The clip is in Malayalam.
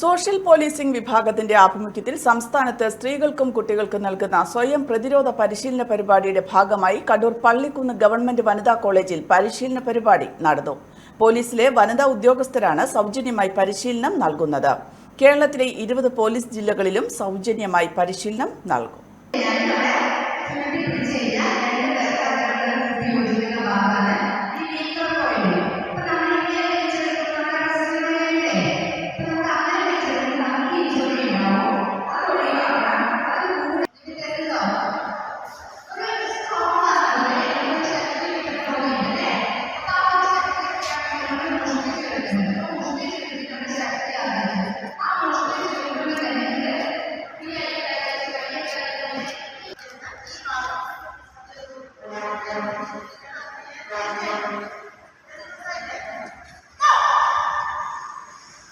സോഷ്യൽ പോലീസിംഗ് വിഭാഗത്തിന്റെ ആഭിമുഖ്യത്തിൽ സംസ്ഥാനത്ത് സ്ത്രീകൾക്കും കുട്ടികൾക്കും നൽകുന്ന സ്വയം പ്രതിരോധ പരിശീലന പരിപാടിയുടെ ഭാഗമായി കടൂർ പള്ളിക്കുന്ന് ഗവൺമെന്റ് വനിതാ കോളേജിൽ പരിശീലന പരിപാടി നടന്നു. പോലീസിലെ വനിതാ ഉദ്യോഗസ്ഥരാണ് സൗജന്യമായി പരിശീലനം നൽകുന്നത്. കേരളത്തിലെ ഇരുപത് പോലീസ് ജില്ലകളിലും സൗജന്യമായി പരിശീലനം നൽകും.